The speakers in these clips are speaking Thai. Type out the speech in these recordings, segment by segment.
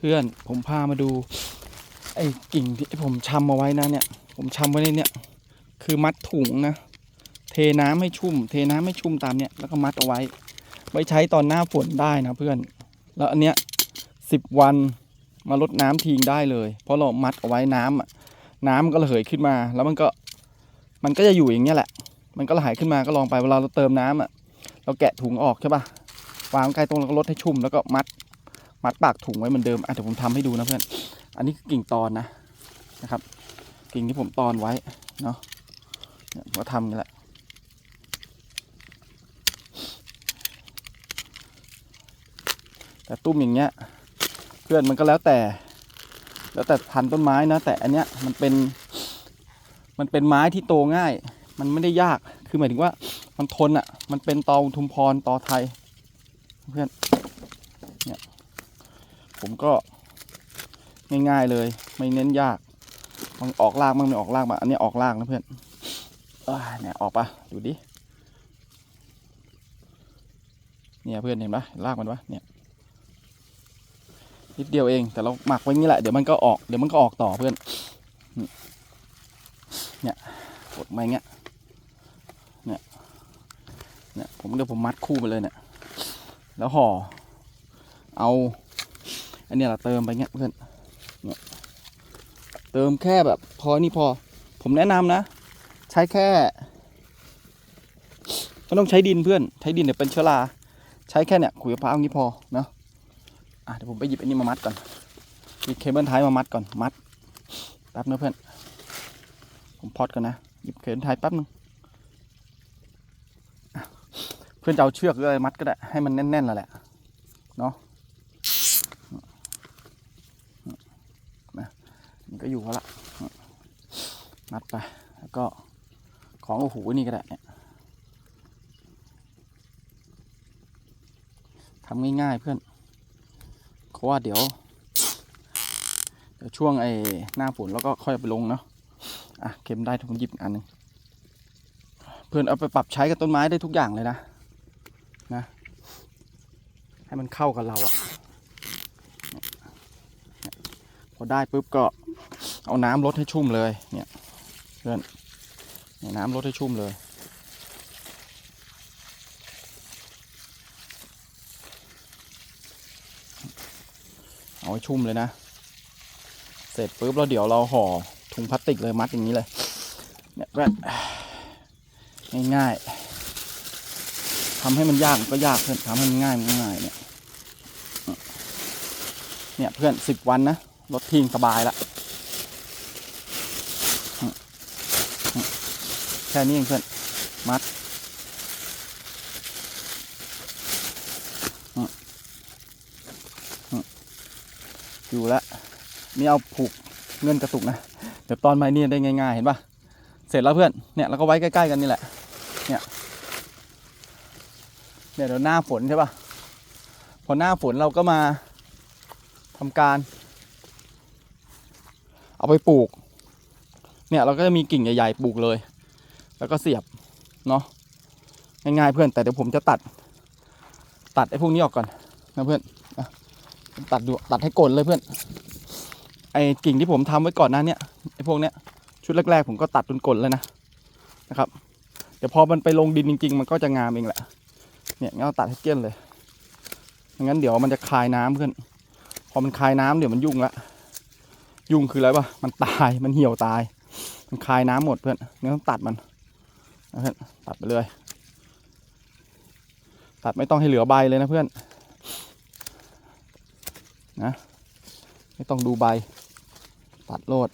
พื่อนผมพามาดู ไอ้กิ่งที่ผมชำเอาไว้นะเนี่ย ผมชำไว้ในเนี่ยคือมัดถุงนะ เทน้ำให้ชุ่ม เทน้ำให้ชุ่มตามเนี่ยแล้วก็มัดเอาไว้ ไว้ใช้ตอนหน้าฝนได้นะเพื่อน แล้วอันเนี้ยสิบวันมาลดน้ำทิ้งได้เลย เพราะเรามัดเอาไว้น้ำอะน้ำมันก็ระเหยขึ้นมา แล้วมันก็มันก็จะอยู่อย่างเงี้ยแหละ มันก็ระเหยขึ้นมาก็ลองไปเวลาเราเติมน้ำอะเราแกะถุงออกใช่ปะวางไกลตรงแล้วก็ลดให้ชุ่มแล้วก็มัด มัดปากถุงไว้เหมือนเดิมอะเดี๋ยวผมทำให้ดูนะเพื่อน อันนี้คือกิ่งตอนนะนะครับ กิ่งที่ผมตอนไว้เนาะเนี่ยผมก็ทำกันแหละแต่ตุ้มอย่างเงี้ยเพื่อนมันก็แล้วแต่ แล้วแต่พันต้นไม้นะ แต่อันเนี้ยมันเป็น มันเป็นไม้ที่โตง่าย มันไม่ได้ยากคือหมายถึงว่ามันทนอะ มันเป็นตอทุมพรตอไทย เพื่อน ผมก็ง่ายๆเลย ไม่เน้นยากมันออกลากมันไม่ออกลากมาอันนี้ออกลากนะเพื่อนเนี่ยออกปะดูดิเนี่ยเพื่อนเห็นปะลากมันปะเนี่ยนิดเดียวเองแต่เราหมักไว้งี้แหละเดี๋ยวมันก็ออกเดี๋ยวมันก็ออกต่อเพื่อนเนี่ยกดมาอย่างเงี้ยเนี่ยเนี่ยผมเดี๋ยวผมมัดคู่ไปเลยเนี่ยแล้วห่อเอา อันนี้เราเติมไปเงี้ยเพื่อนเนี่ยเติมแค่แบบพอนี่พอ ผมแนะนำนะ ใช้แค่ไม่ต้องใช้ดินเพื่อนใช้ดินเดี๋ยวเป็นเชื้อราใช้แค่เนี่ยขุยมะพร้าวงี้พอเนาะอะเดี๋ยวผมไปหยิบอันนี้มามัดก่อนหยิบเคเบิลไทยมามัดก่อนมัดแป๊บนะเพื่อน ผมพอดก่อนนะหยิบเคเบิลไทยแป๊บนึงอะเพื่อนจะเอาเชือกหรือะไรมัดก็ได้ให้มันแน่นๆแล้วแหละเนาะ นี่ก็อยู่แล้วละมัดไป แล้วก็ของโอ้โหนี่ก็ได้เนี่ยทำง่ายๆเพื่อนเพราะว่าเดี๋ยวเดี๋ยวช่วงไอ้หน้าฝนแล้วก็ค่อยไปลงเนาะอะเข็มได้ผมหยิบอันหนึงเพื่อนเอาไปปรับใช้กับต้นไม้ได้ทุกอย่างเลยนะนะ ให้มันเข้ากับเราอะเนี่ยเนี่ยพ อได้ปุ๊บก็เอาน้ำลดให้ชุ่มเลยเนี่ยเพื่อนเนี่ยน้ำลดให้ชุ่มเลย เอาให้ชุ่มเลยนะ เสร็จปุ๊บแล้วเดี๋ยวเราห่อถุงพลาสติกเลยมัดอย่างนี้เลยเนี่ยเพื่อนง่ายๆทำให้มันยากก็ยากเพื่อนทำให้มันง่ายมันง่ายเนี่ยเนี่ยเพื่อนสิบวันนะ รถทิ้งสบายละแค่นี้เองเพื่อน มัดอยู่แล้วนี่เอาผูกเงินกระตุกนะ เดี๋ยวตอนไม้นี่ได้ง่ายๆ เห็นปะเสร็จแล้วเพื่อน เนี่ยเราก็ไว้ใกล้ๆกันนี่แหละ เนี่ย เนี่ยเดี๋ยวหน้าฝนใช่ปะพอหน้าฝนเราก็มาทำการ เอาไปปลูก เนี่ยเราก็จะมีกิ่งใหญ่ๆปลูกเลย แล้วก็เสียบเนาะง่ายๆเพื่อนแต่เดี๋ยวผมจะตัด ตัดไอ้พวกนี้ออกก่อนนะเพื่อนตัดดูตัดให้กลนเลยเพื่อนไอ้กิ่งที่ผมทำไว้ก่อนหน้าเนี้ยไอ้พวกเนี้ยชุดแรกๆผมก็ตัดจนกลนเลยนะนะครับเดี๋ยวพอมันไปลงดินจริง ๆ มันก็จะงามเองแหละ เนี่ยงั้นเราตัดให้เกลี้ยนเลยงั้นเดี๋ยวมันจะคายน้ำเพื่อนพอมันคายน้ำเดี๋ยวมันยุ่งละ ยุ่งคืออะไรปะมันตายมันเหี่ยวตาย มันคายน้ำหมดเพื่อนงั้นต้องตัดมันนะเพื่อนตัดไปเลยตัดไม่ต้องให้เหลือใบเลยนะเพื่อนนะไม่ต้องดูใบ ตัดโลด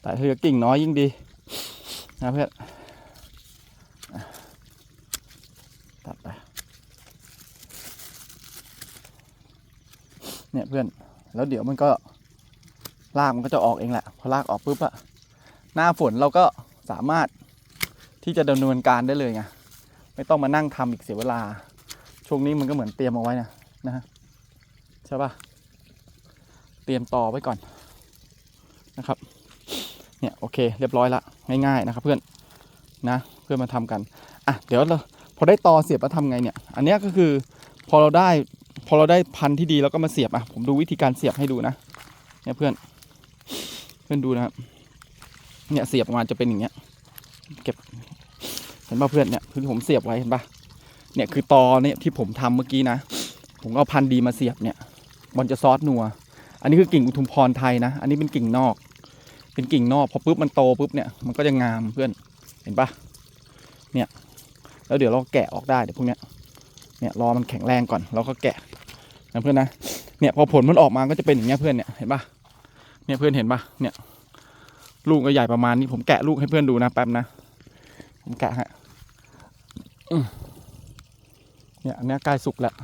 แต่ถ้าเหลือกิ่งน้อยยิ่งดีนะเพื่อนอะ ตัดไป เนี่ยเพื่อน แล้วเดี๋ยวมันก็รากมันก็จะออกเองแหละ พอรากออกปุ๊บอะหน้าฝนเราก็สามารถที่จะดำเนินการได้เลยไง ไม่ต้องมานั่งทำอีกเสียเวลา ช่วงนี้มันก็เหมือนเตรียมเอาไว้นะนะฮะใช่ปะเตรียมต่อไว้ก่อนนะครับ เนี่ยโอเคเรียบร้อยละง่ายๆนะครับเพื่อนนะเพื่อนมาทำกัน อะเดี๋ยวเรา พอได้ตอเสียบแล้วทำไงเนี่ย อันนี้ก็คือพอเราได้พอเราได้พันธุ์ที่ดีแล้วก็มาเสียบอะผมดูวิธีการเสียบให้ดูนะเนี่ยเพื่อนเพื่อนดูนะครับเนี่ยเสียบมาจะเป็นอย่างเงี้ย เก็บเห็นป่ะเพื่อนเนี่ยคือผมเสียบไว้เห็นป่ะเนี่ยคือตอเนี่ยที่ผมทำเมื่อกี้นะ ผมก็เอาพันธุ์ดีมาเสียบเนี่ยมันจะซอสนัว อันนี้คือกิ่งอุทุมพรไทยนะ อันนี้เป็นกิ่งนอก เป็นกิ่งนอกพอปุ๊บมันโตปุ๊บเนี่ยมันก็จะงามเพื่อนเห็นป่ะเนี่ย แล้วเดี๋ยวเราแกะออกได้เดี๋ยวพวกเนี้ยเนี่ยรอมันแข็งแรงก่อนเราก็แกะนะเพื่อนนะเนี่ยพอผลมันออกมาก็จะเป็นอย่างเงี้ยเพื่อนเนี่ยเห็นปะเนี่ยเพื่อนเห็นปะเนี่ย ลูกก็ใหญ่ประมาณนี้ผมแกะลูกให้เพื่อนดูนะแป๊บนะผมแกะฮะเนี่ยอันนี้ใกล้สุกแล้ว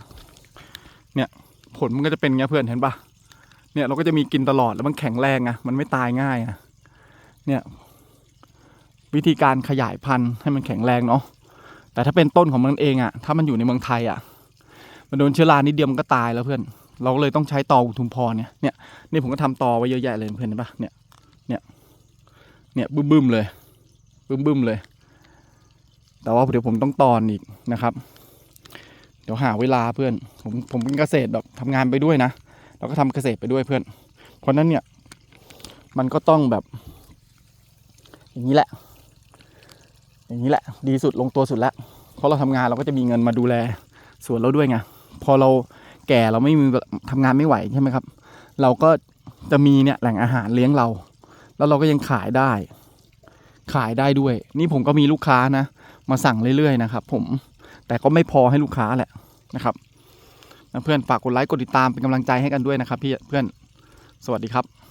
เนี่ยผลมันก็จะเป็นอย่างเงี้ยเพื่อนเห็นปะเนี่ยเราก็จะมีกินตลอดแล้วมันแข็งแรงอะมันไม่ตายง่ายอะเนี่ยวิธีการขยายพันธุ์ให้มันแข็งแรงเนาะ แต่ถ้าเป็นต้นของมันเองอะถ้ามันอยู่ในเมืองไทยอะมันโดนเชื้อรานิดเดียวมันก็ตายแล้วเพื่อน เราก็เลยต้องใช้ตออุทุมพรเนี่ย เนี่ยนี่ผมก็ทำตอไว้เยอะแยะเลยเพื่อนเห็นปะเนี่ย เนี่ยบึ้มบึ้มๆเลยบึ้มบึ้มๆเลย แต่ว่าเดี๋ยวผมต้องตอนอีกนะครับ เดี๋ยวหาเวลาเพื่อน ผมผมเป็นเกษตรแบบทำงานไปด้วยนะ แล้วก็ทำเกษตรไปด้วยเพื่อน เพราะนั้นเนี่ย มันก็ต้องแบบ อย่างนี้แหละ อย่างนี้แหละ ดีสุดลงตัวสุดแล้วเพราะเราทำงานเราก็จะมีเงินมาดูแลสวนเราด้วยไงพอเราแก่เราไม่มีทำงานไม่ไหวใช่ไหมครับ เราก็จะมีเนี่ยแหล่งอาหารเลี้ยงเรา แล้วเราก็ยังขายได้ ขายได้ด้วย นี่ผมก็มีลูกค้านะ มาสั่งเรื่อยๆนะครับ ผมแต่ก็ไม่พอให้ลูกค้าแหละนะครับเพื่อนฝากกดไลค์กดติดตามเป็นกำลังใจให้กันด้วยนะครับพี่เพื่อนสวัสดีครับ